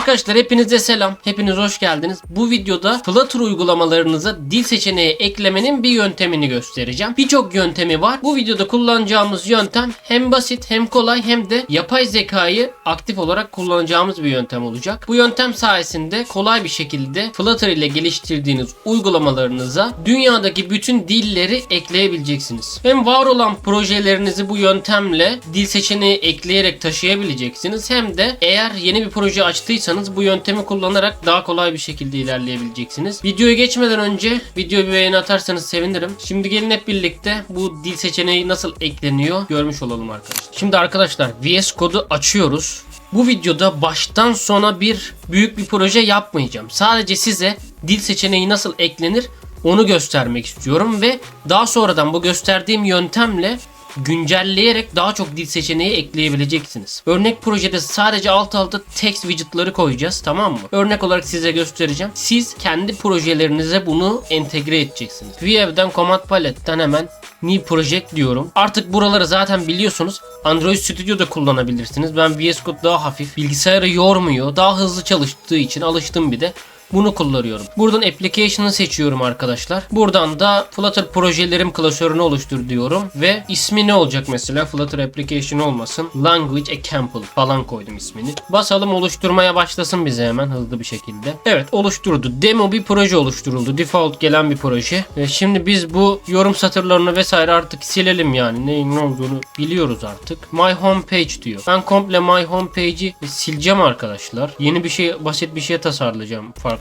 Arkadaşlar hepinize selam. Hepiniz hoş geldiniz. Bu videoda Flutter uygulamalarınıza dil seçeneği eklemenin bir yöntemini göstereceğim. Birçok yöntemi var. Bu videoda kullanacağımız yöntem hem basit hem kolay hem de yapay zekayı aktif olarak kullanacağımız bir yöntem olacak. Bu yöntem sayesinde kolay bir şekilde Flutter ile geliştirdiğiniz uygulamalarınıza dünyadaki bütün dilleri ekleyebileceksiniz. Hem var olan projelerinizi bu yöntemle dil seçeneği ekleyerek taşıyabileceksiniz. Hem de eğer yeni bir proje açtıysanız bu yöntemi kullanarak daha kolay bir şekilde ilerleyebileceksiniz. Videoya geçmeden önce videoya bir beğeni atarsanız sevinirim. Şimdi gelin hep birlikte bu dil seçeneği nasıl ekleniyor görmüş olalım arkadaşlar. Şimdi arkadaşlar VS Code'u açıyoruz. Bu videoda baştan sona bir büyük bir proje yapmayacağım. Sadece size dil seçeneği nasıl eklenir onu göstermek istiyorum ve daha sonradan bu gösterdiğim yöntemle güncelleyerek daha çok dil seçeneği ekleyebileceksiniz. Örnek projede sadece alt alta text widget'ları koyacağız tamam mı? Örnek olarak size göstereceğim. Siz kendi projelerinize bunu entegre edeceksiniz. View'den Command Palette'den hemen New Project diyorum. Artık buraları zaten biliyorsunuz. Android Studio'da kullanabilirsiniz. Ben VS Code daha hafif, bilgisayarı yormuyor, daha hızlı çalıştığı için alıştım bir de. Bunu kullanıyorum. Buradan application'ı seçiyorum arkadaşlar. Buradan da Flutter projelerim klasörünü oluştur diyorum. Ve ismi ne olacak mesela? Flutter application olmasın. Language example falan koydum ismini. Basalım oluşturmaya başlasın bize hemen hızlı bir şekilde. Evet oluşturdu. Demo bir proje oluşturuldu. Default gelen bir proje. Ve şimdi biz bu yorum satırlarını vesaire artık silelim yani. Neyin ne olduğunu biliyoruz artık. My home page diyor. Ben komple my home page'i sileceğim arkadaşlar. Yeni bir şey basit bir şey tasarlayacağım farklı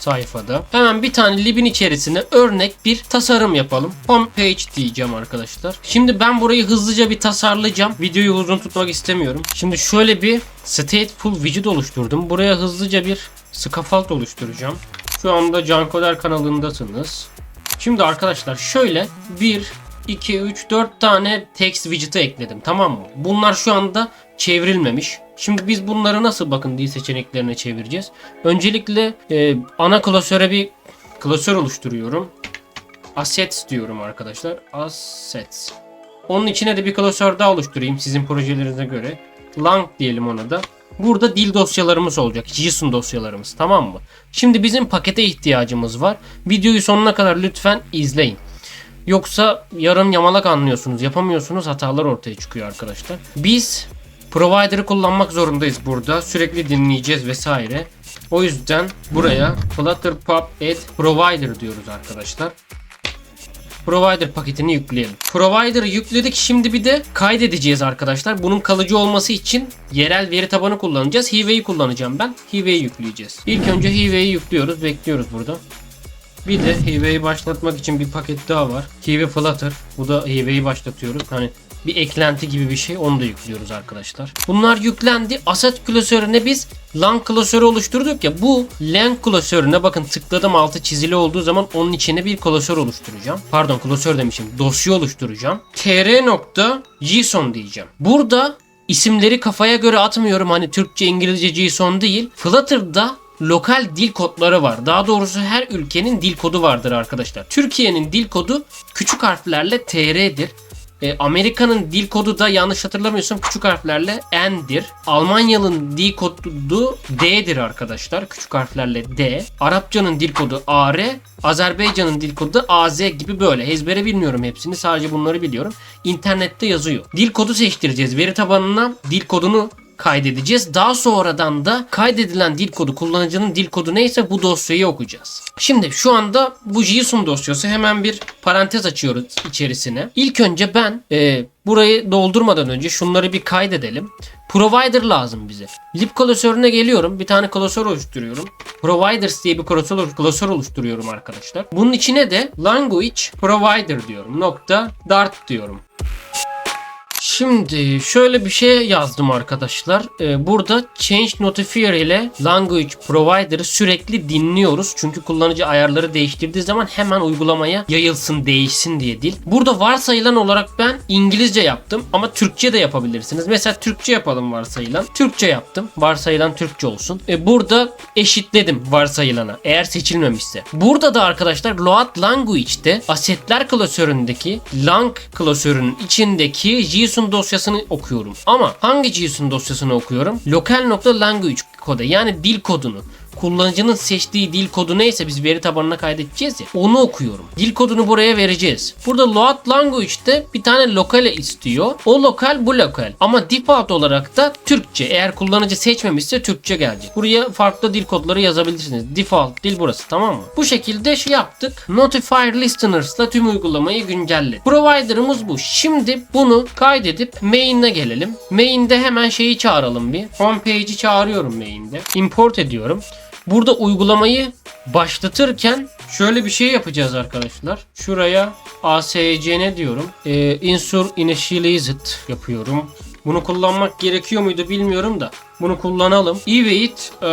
sayfada. Hemen bir tane libin içerisine örnek bir tasarım yapalım. Home page diyeceğim arkadaşlar. Şimdi ben burayı hızlıca bir tasarlayacağım. Videoyu uzun tutmak istemiyorum. Şimdi şöyle bir stateful widget oluşturdum. Buraya hızlıca bir scaffold oluşturacağım. Şu anda Cankoder kanalındasınız. Şimdi arkadaşlar şöyle bir 2, 3, 4 tane text widget'ı ekledim tamam mı? Bunlar şu anda çevrilmemiş. Şimdi biz bunları nasıl bakın dil seçeneklerine çevireceğiz? Öncelikle e, ana klasöre bir klasör oluşturuyorum. Assets diyorum arkadaşlar. Assets. Onun içine de bir klasör daha oluşturayım sizin projelerinize göre. Lang diyelim ona da. Burada dil dosyalarımız olacak. JSON dosyalarımız tamam mı? Şimdi bizim pakete ihtiyacımız var. Videoyu sonuna kadar lütfen izleyin. Yoksa yarım yamalak anlıyorsunuz, yapamıyorsunuz, hatalar ortaya çıkıyor arkadaşlar. Biz provider'ı kullanmak zorundayız burada. Sürekli dinleyeceğiz vesaire. O yüzden buraya Flutter Pub Add Provider diyoruz arkadaşlar. Provider paketini yükleyelim. Provider'ı yükledik. Şimdi bir de kaydedeceğiz arkadaşlar. Bunun kalıcı olması için yerel veri tabanı kullanacağız. Hive'yi kullanacağım ben. Hive'yi yükleyeceğiz. İlk önce Hive'yi yüklüyoruz. Bekliyoruz burada. Bir de Hive'yi başlatmak için bir paket daha var. Hive Flutter. Bu da Hive'yi başlatıyoruz. Hani bir eklenti gibi bir şey. Onu da yüklüyoruz arkadaşlar. Bunlar yüklendi. Asset klasörüne biz lang klasörü oluşturduk ya. Bu lang klasörüne bakın tıkladım altı çizili olduğu zaman onun içine bir klasör oluşturacağım. Pardon klasör demişim. Dosya oluşturacağım. tr.json diyeceğim. Burada isimleri kafaya göre atmıyorum. Hani Türkçe, İngilizce, JSON değil. Flutter'da lokal dil kodları var. Daha doğrusu her ülkenin dil kodu vardır arkadaşlar. Türkiye'nin dil kodu küçük harflerle TR'dir. E, Amerika'nın dil kodu da yanlış hatırlamıyorsam küçük harflerle N'dir. Almanya'nın dil kodu D'dir arkadaşlar. Küçük harflerle D. Arapçanın dil kodu AR. Azerbaycan'ın dil kodu AZ gibi böyle. Ezbere bilmiyorum hepsini. Sadece bunları biliyorum. İnternette yazıyor. Dil kodu seçtireceğiz. Veri tabanına dil kodunu kaydedeceğiz. Daha sonradan da kaydedilen dil kodu kullanıcının dil kodu neyse bu dosyayı okuyacağız. Şimdi şu anda bu JSON dosyası hemen bir parantez açıyoruz içerisine. İlk önce ben e, burayı doldurmadan önce şunları bir kaydedelim. Provider lazım bize. Lib klasörüne geliyorum. Bir tane klasör oluşturuyorum. Providers diye bir klasör, klasör oluşturuyorum arkadaşlar. Bunun içine de language provider diyorum. Nokta dart diyorum. Şimdi şöyle bir şey yazdım arkadaşlar. Ee, burada Change Notifier ile Language Provider'ı sürekli dinliyoruz. Çünkü kullanıcı ayarları değiştirdiği zaman hemen uygulamaya yayılsın, değişsin diye dil. Burada varsayılan olarak ben İngilizce yaptım ama Türkçe de yapabilirsiniz. Mesela Türkçe yapalım varsayılan. Türkçe yaptım. Varsayılan Türkçe olsun. Ee, burada eşitledim varsayılana eğer seçilmemişse. Burada da arkadaşlar Load Language'de asetler klasöründeki lang klasörünün içindeki JSON Dosyasını okuyorum. Ama hangi JSON dosyasını okuyorum? Local.language kodu yani dil kodunu. Kullanıcının seçtiği dil kodu neyse biz veri tabanına kaydedeceğiz ya onu okuyorum. Dil kodunu buraya vereceğiz. Burada load language'de bir tane lokale istiyor. O lokal bu lokal. Ama default olarak da Türkçe. Eğer kullanıcı seçmemişse Türkçe gelecek. Buraya farklı dil kodları yazabilirsiniz. Default dil burası tamam mı? Bu şekilde şey yaptık. Notifier listeners'la tüm uygulamayı güncelledik. Provider'ımız bu. Şimdi bunu kaydedip main'e gelelim. Main'de hemen şeyi çağıralım bir. Homepage'i çağırıyorum main'de. Import ediyorum. Burada uygulamayı başlatırken şöyle bir şey yapacağız arkadaşlar. Şuraya ASCN diyorum. Ee, insur initialized yapıyorum. Bunu kullanmak gerekiyor muydu bilmiyorum da. Bunu kullanalım. Eveit e,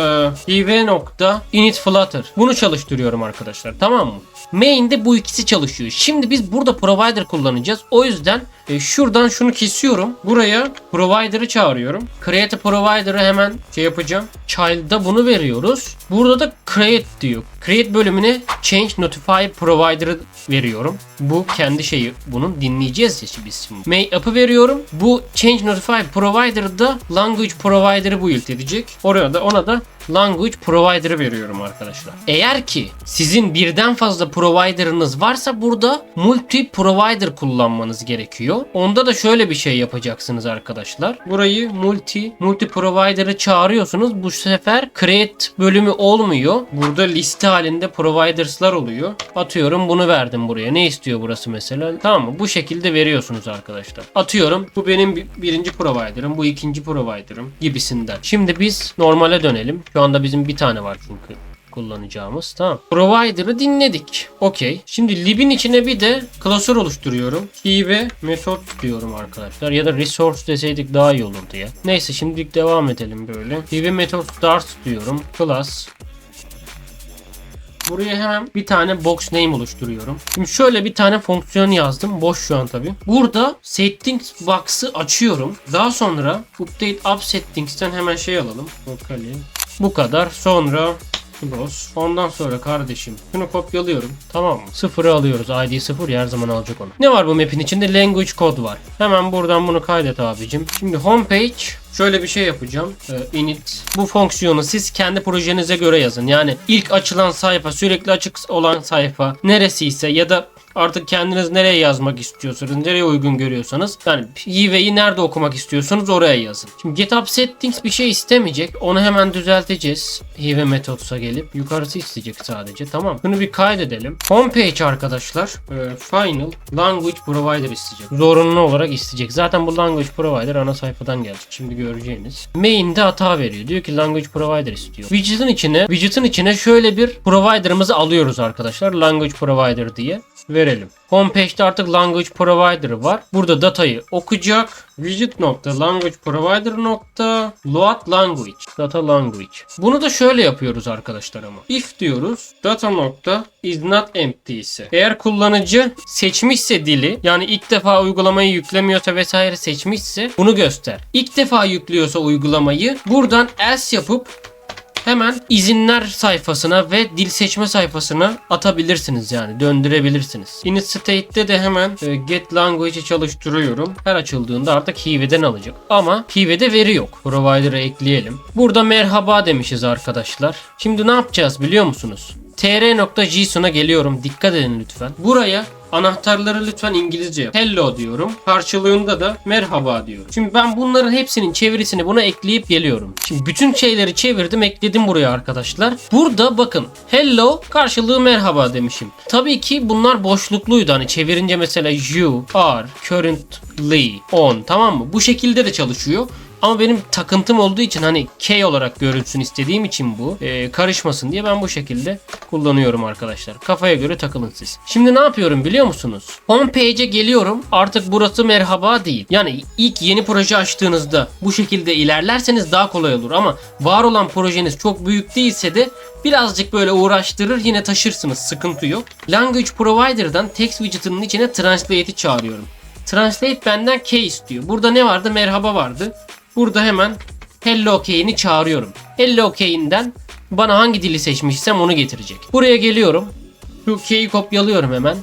ev nokta init flutter. Bunu çalıştırıyorum arkadaşlar. Tamam mı? Main'de bu ikisi çalışıyor. Şimdi biz burada provider kullanacağız. O yüzden e, şuradan şunu kesiyorum. Buraya provider'ı çağırıyorum. Create provider'ı hemen şey yapacağım. Child'da bunu veriyoruz. Burada da create diyor. Create bölümüne change notify provider'ı veriyorum. Bu kendi şeyi bunun dinleyeceğiz ya biz şimdi. May app'ı veriyorum. Bu change notify provider'da language provider'ı build edecek. Oraya da ona da language provider'ı veriyorum arkadaşlar. Eğer ki sizin birden fazla provider'ınız varsa burada multi provider kullanmanız gerekiyor. Onda da şöyle bir şey yapacaksınız arkadaşlar. Burayı multi multi provider'ı çağırıyorsunuz. Bu sefer create bölümü olmuyor. Burada liste halinde providers'lar oluyor. Atıyorum bunu verdim buraya. Ne istiyor burası mesela? Tamam mı? Bu şekilde veriyorsunuz arkadaşlar. Atıyorum bu benim bir- birinci provider'ım, bu ikinci provider'ım gibisinden. Şimdi biz normale dönelim. Şu anda bizim bir tane var çünkü kullanacağımız. Tamam. Provider'ı dinledik. Okey. Şimdi lib'in içine bir de klasör oluşturuyorum. Key ve metot diyorum arkadaşlar. Ya da resource deseydik daha iyi olurdu ya. Neyse şimdilik devam edelim böyle. Key ve metot start diyorum. Class Buraya hemen bir tane box name oluşturuyorum. Şimdi şöyle bir tane fonksiyon yazdım. Boş şu an tabi. Burada settings box'ı açıyorum. Daha sonra update up settings'ten hemen şey alalım. Locally. Bu kadar. Sonra close. Ondan sonra kardeşim şunu kopyalıyorum. Tamam mı? Sıfırı alıyoruz. ID sıfır her zaman alacak onu. Ne var bu map'in içinde? Language code var. Hemen buradan bunu kaydet abicim. Şimdi homepage Şöyle bir şey yapacağım. Ee, init. Bu fonksiyonu siz kendi projenize göre yazın. Yani ilk açılan sayfa, sürekli açık olan sayfa neresiyse ya da artık kendiniz nereye yazmak istiyorsanız, nereye uygun görüyorsanız yani Hive'yi nerede okumak istiyorsanız oraya yazın. Şimdi GitHub settings bir şey istemeyecek. Onu hemen düzelteceğiz. Hive metodsa gelip yukarısı isteyecek sadece. Tamam. Bunu bir kaydedelim. Homepage arkadaşlar e, final language provider isteyecek. Zorunlu olarak isteyecek. Zaten bu language provider ana sayfadan gelecek. Şimdi göreceğiniz. Main'de hata veriyor. Diyor ki language provider istiyor. Widget'ın içine widget'ın içine şöyle bir provider'ımızı alıyoruz arkadaşlar. Language provider diye verelim. Homepage'de artık language provider var. Burada datayı okuyacak. Widget nokta language provider nokta load language data language. Bunu da şöyle yapıyoruz arkadaşlar ama. If diyoruz data nokta is not empty ise. Eğer kullanıcı seçmişse dili yani ilk defa uygulamayı yüklemiyorsa vesaire seçmişse bunu göster. İlk defa yüklüyorsa uygulamayı buradan else yapıp hemen izinler sayfasına ve dil seçme sayfasına atabilirsiniz yani döndürebilirsiniz. Init state'de de hemen e, get language'i çalıştırıyorum. Her açıldığında artık Hive'den alacak. Ama Hive'de veri yok. Provider'ı ekleyelim. Burada merhaba demişiz arkadaşlar. Şimdi ne yapacağız biliyor musunuz? tr.json'a geliyorum. Dikkat edin lütfen. Buraya anahtarları lütfen İngilizce yap. Hello diyorum. Karşılığında da merhaba diyorum. Şimdi ben bunların hepsinin çevirisini buna ekleyip geliyorum. Şimdi bütün şeyleri çevirdim ekledim buraya arkadaşlar. Burada bakın hello karşılığı merhaba demişim. Tabii ki bunlar boşlukluydu. Hani çevirince mesela you are currently on tamam mı? Bu şekilde de çalışıyor. Ama benim takıntım olduğu için hani K olarak görünsün istediğim için bu e, karışmasın diye ben bu şekilde kullanıyorum arkadaşlar. Kafaya göre takılın siz. Şimdi ne yapıyorum biliyor musunuz? Homepage'e geliyorum. Artık burası merhaba değil. Yani ilk yeni proje açtığınızda bu şekilde ilerlerseniz daha kolay olur ama var olan projeniz çok büyük değilse de birazcık böyle uğraştırır yine taşırsınız sıkıntı yok. Language Provider'dan text widget'ının içine translate'i çağırıyorum. Translate benden K istiyor. Burada ne vardı? Merhaba vardı. Burada hemen Hello K'ini çağırıyorum. Hello K'inden bana hangi dili seçmişsem onu getirecek. Buraya geliyorum. Şu K'yi kopyalıyorum hemen.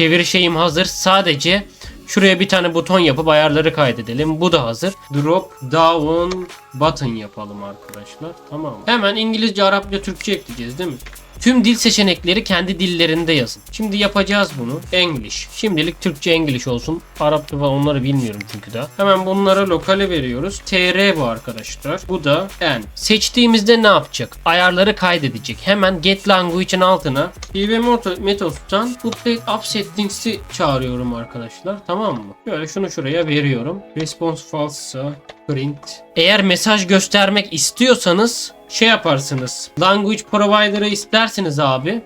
çeviri şeyim hazır. Sadece şuraya bir tane buton yapıp ayarları kaydedelim. Bu da hazır. Drop down button yapalım arkadaşlar. Tamam? Hemen İngilizce, Arapça, Türkçe ekleyeceğiz değil mi? Tüm dil seçenekleri kendi dillerinde yazın. Şimdi yapacağız bunu. English. Şimdilik Türkçe English olsun. Arapça falan onları bilmiyorum çünkü daha. Hemen bunlara lokale veriyoruz. TR bu arkadaşlar. Bu da N. Seçtiğimizde ne yapacak? Ayarları kaydedecek. Hemen get language'in altına PV metodundan bu page up settings'i çağırıyorum arkadaşlar. Tamam mı? Böyle şunu şuraya veriyorum. Response false print. Eğer mesaj göstermek istiyorsanız şey yaparsınız. Language provider'ı istersiniz abi.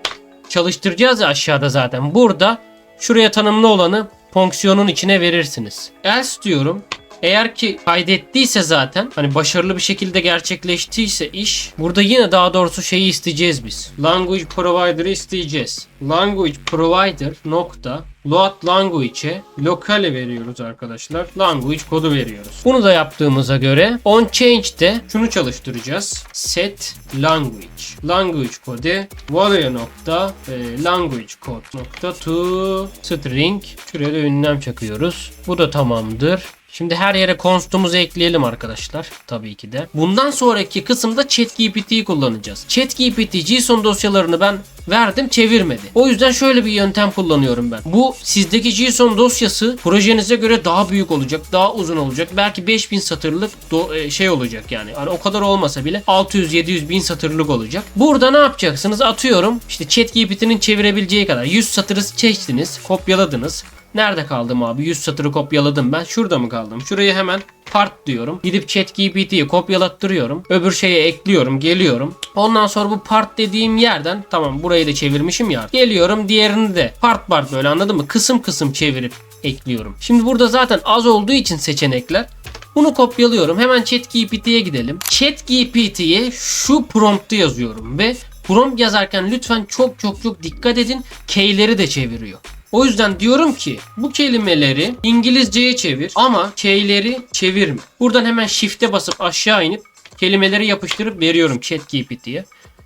Çalıştıracağız ya aşağıda zaten. Burada şuraya tanımlı olanı fonksiyonun içine verirsiniz. Else diyorum. Eğer ki kaydettiyse zaten hani başarılı bir şekilde gerçekleştiyse iş burada yine daha doğrusu şeyi isteyeceğiz biz. Language provider'ı isteyeceğiz. Language provider nokta load language'e lokale veriyoruz arkadaşlar. Language kodu veriyoruz. Bunu da yaptığımıza göre on change'de şunu çalıştıracağız. Set language. Language kodu value nokta e, language code nokta to string. Şuraya da ünlem çakıyoruz. Bu da tamamdır. Şimdi her yere const'umuzu ekleyelim arkadaşlar. Tabii ki de. Bundan sonraki kısımda ChatGPT'yi kullanacağız. ChatGPT JSON dosyalarını ben verdim çevirmedi. O yüzden şöyle bir yöntem kullanıyorum ben. Bu sizdeki JSON dosyası projenize göre daha büyük olacak, daha uzun olacak. Belki 5000 satırlık e, şey olacak yani. Hani o kadar olmasa bile 600-700 bin satırlık olacak. Burada ne yapacaksınız? Atıyorum işte ChatGPT'nin çevirebileceği kadar 100 satırı seçtiniz, kopyaladınız. Nerede kaldım abi? 100 satırı kopyaladım ben. Şurada mı kaldım? Şurayı hemen part diyorum. Gidip ChatGPT'yi kopyalattırıyorum. Öbür şeye ekliyorum. Geliyorum. Ondan sonra bu part dediğim yerden tamam burayı da çevirmişim ya. Geliyorum diğerini de part part böyle anladın mı? Kısım kısım çevirip ekliyorum. Şimdi burada zaten az olduğu için seçenekler bunu kopyalıyorum. Hemen ChatGPT'ye gidelim. ChatGPT'ye şu promptu yazıyorum ve prompt yazarken lütfen çok çok çok dikkat edin. K'leri de çeviriyor. O yüzden diyorum ki bu kelimeleri İngilizceye çevir ama K'leri çevirme. Buradan hemen shift'e basıp aşağı inip kelimeleri yapıştırıp veriyorum ChatGPT'ye.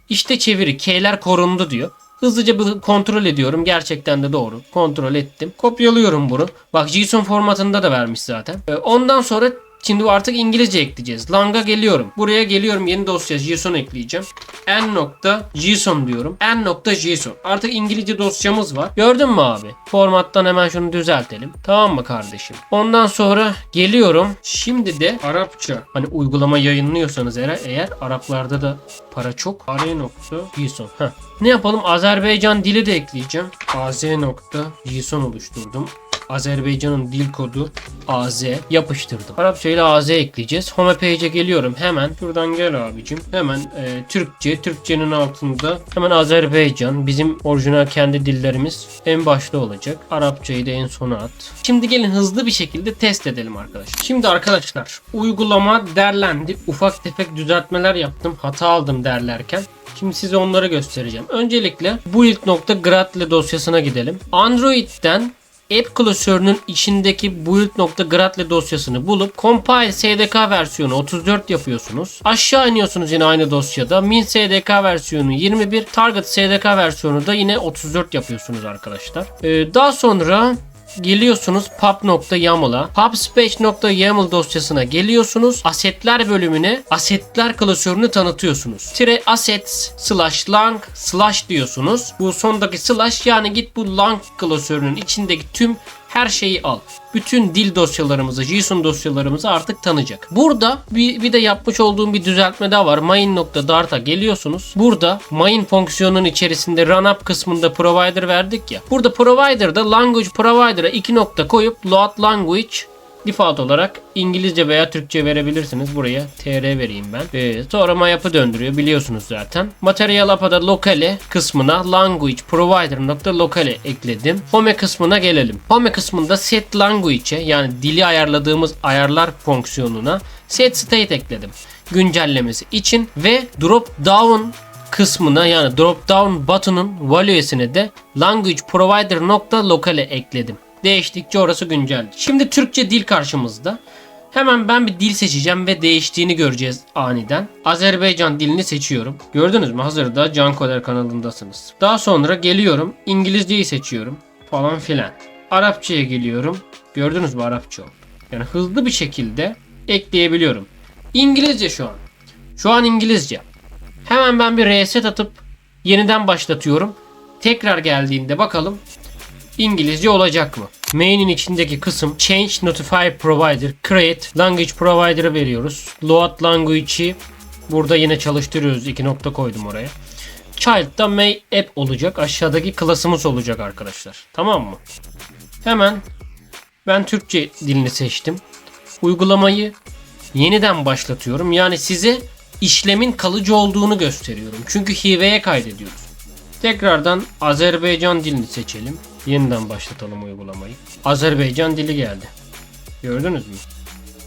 İşte çeviri K'ler korundu diyor. Hızlıca bir kontrol ediyorum. Gerçekten de doğru. Kontrol ettim. Kopyalıyorum bunu. Bak JSON formatında da vermiş zaten. Ee, Ondan sonra Şimdi artık İngilizce ekleyeceğiz. Lang'a geliyorum. Buraya geliyorum. Yeni dosya JSON ekleyeceğim. n.json diyorum. n.json. Artık İngilizce dosyamız var. Gördün mü abi? Formattan hemen şunu düzeltelim. Tamam mı kardeşim? Ondan sonra geliyorum. Şimdi de Arapça. Hani uygulama yayınlıyorsanız eğer, eğer Araplarda da para çok. ar.json. Heh. Ne yapalım? Azerbaycan dili de ekleyeceğim. az.json oluşturdum. Azerbaycan'ın dil kodu AZ yapıştırdım. Arapça ile AZ ekleyeceğiz. Home page'e geliyorum. Hemen şuradan gel abicim. Hemen e, Türkçe. Türkçenin altında hemen Azerbaycan. Bizim orijinal kendi dillerimiz en başta olacak. Arapçayı da en sona at. Şimdi gelin hızlı bir şekilde test edelim arkadaşlar. Şimdi arkadaşlar uygulama derlendi. Ufak tefek düzeltmeler yaptım. Hata aldım derlerken. Şimdi size onları göstereceğim. Öncelikle build.gradle dosyasına gidelim. Android'den App klasörünün içindeki build.gradle dosyasını bulup compile SDK versiyonu 34 yapıyorsunuz. Aşağı iniyorsunuz yine aynı dosyada. Min SDK versiyonu 21, target SDK versiyonu da yine 34 yapıyorsunuz arkadaşlar. Ee, daha sonra Geliyorsunuz pub.yaml'a. pubspace.yaml dosyasına geliyorsunuz. Asetler bölümüne asetler klasörünü tanıtıyorsunuz. Tire assets slash lang slash diyorsunuz. Bu sondaki slash yani git bu lang klasörünün içindeki tüm her şeyi al. Bütün dil dosyalarımızı, JSON dosyalarımızı artık tanıyacak. Burada bir, bir de yapmış olduğum bir düzeltme daha var. Main.dart'a geliyorsunuz. Burada main fonksiyonunun içerisinde runup kısmında provider verdik ya. Burada provider'da language provider'a iki nokta koyup load language Default olarak İngilizce veya Türkçe verebilirsiniz. Buraya tr vereyim ben. Ee, sonra mayapı döndürüyor biliyorsunuz zaten. Material apada locale kısmına language provider.locale ekledim. Home kısmına gelelim. Home kısmında set language'e yani dili ayarladığımız ayarlar fonksiyonuna set state ekledim. Güncellemesi için ve drop down kısmına yani drop down button'un value'sine de language provider.locale ekledim. Değiştikçe orası güncel. Şimdi Türkçe dil karşımızda. Hemen ben bir dil seçeceğim ve değiştiğini göreceğiz aniden. Azerbaycan dilini seçiyorum. Gördünüz mü? Hazırda Can Koder kanalındasınız. Daha sonra geliyorum. İngilizceyi seçiyorum. falan filan. Arapçaya geliyorum. Gördünüz mü Arapça oldu. Yani hızlı bir şekilde ekleyebiliyorum. İngilizce şu an. Şu an İngilizce. Hemen ben bir reset atıp yeniden başlatıyorum. Tekrar geldiğinde bakalım İngilizce olacak mı? Main'in içindeki kısım Change Notify Provider, Create Language Provider'ı veriyoruz. Load Language'i burada yine çalıştırıyoruz. İki nokta koydum oraya. Child'da May App olacak. Aşağıdaki klasımız olacak arkadaşlar. Tamam mı? Hemen ben Türkçe dilini seçtim. Uygulamayı yeniden başlatıyorum. Yani size işlemin kalıcı olduğunu gösteriyorum. Çünkü hiveye kaydediyoruz. Tekrardan Azerbaycan dilini seçelim. Yeniden başlatalım uygulamayı. Azerbaycan dili geldi. Gördünüz mü?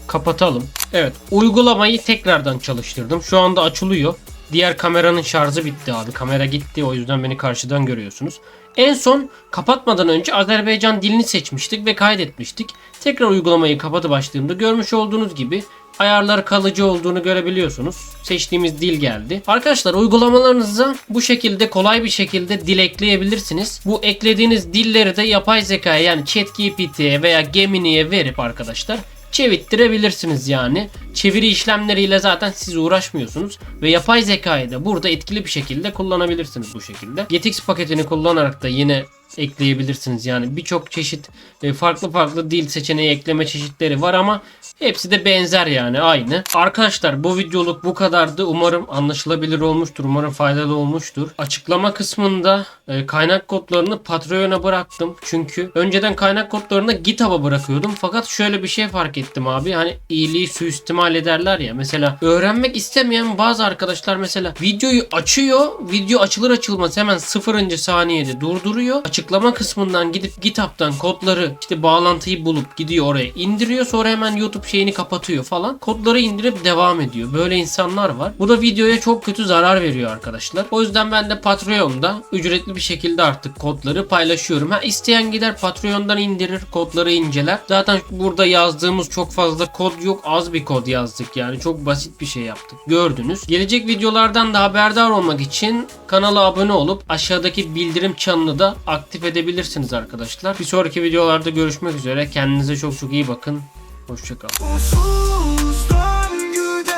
Kapatalım. Evet, uygulamayı tekrardan çalıştırdım. Şu anda açılıyor. Diğer kameranın şarjı bitti abi. Kamera gitti. O yüzden beni karşıdan görüyorsunuz. En son kapatmadan önce Azerbaycan dilini seçmiştik ve kaydetmiştik. Tekrar uygulamayı kapatıp açtığımda görmüş olduğunuz gibi ayarlar kalıcı olduğunu görebiliyorsunuz. Seçtiğimiz dil geldi. Arkadaşlar uygulamalarınıza bu şekilde kolay bir şekilde dil ekleyebilirsiniz. Bu eklediğiniz dilleri de yapay zekaya yani ChatGPT'ye veya Gemini'ye verip arkadaşlar çevirttirebilirsiniz yani. Çeviri işlemleriyle zaten siz uğraşmıyorsunuz ve yapay zekayı da burada etkili bir şekilde kullanabilirsiniz bu şekilde. Getix paketini kullanarak da yine ekleyebilirsiniz. Yani birçok çeşit e, farklı farklı dil seçeneği ekleme çeşitleri var ama hepsi de benzer yani aynı. Arkadaşlar bu videoluk bu kadardı. Umarım anlaşılabilir olmuştur. Umarım faydalı olmuştur. Açıklama kısmında e, kaynak kodlarını Patreon'a bıraktım. Çünkü önceden kaynak kodlarını GitHub'a bırakıyordum. Fakat şöyle bir şey fark ettim abi. Hani iyiliği suistimal ederler ya. Mesela öğrenmek istemeyen bazı arkadaşlar mesela videoyu açıyor. Video açılır açılmaz hemen sıfırıncı saniyede durduruyor. Açıklama kısmından gidip GitHub'tan kodları işte bağlantıyı bulup gidiyor oraya indiriyor. Sonra hemen YouTube şeyini kapatıyor falan. Kodları indirip devam ediyor. Böyle insanlar var. Bu da videoya çok kötü zarar veriyor arkadaşlar. O yüzden ben de Patreon'da ücretli bir şekilde artık kodları paylaşıyorum. Ha isteyen gider Patreon'dan indirir, kodları inceler. Zaten burada yazdığımız çok fazla kod yok. Az bir kod yazdık yani. Çok basit bir şey yaptık. Gördünüz. Gelecek videolardan da haberdar olmak için kanala abone olup aşağıdaki bildirim çanını da aktif edebilirsiniz arkadaşlar. Bir sonraki videolarda görüşmek üzere. Kendinize çok çok iyi bakın. Hoşçakalın. Sonsuz döngüde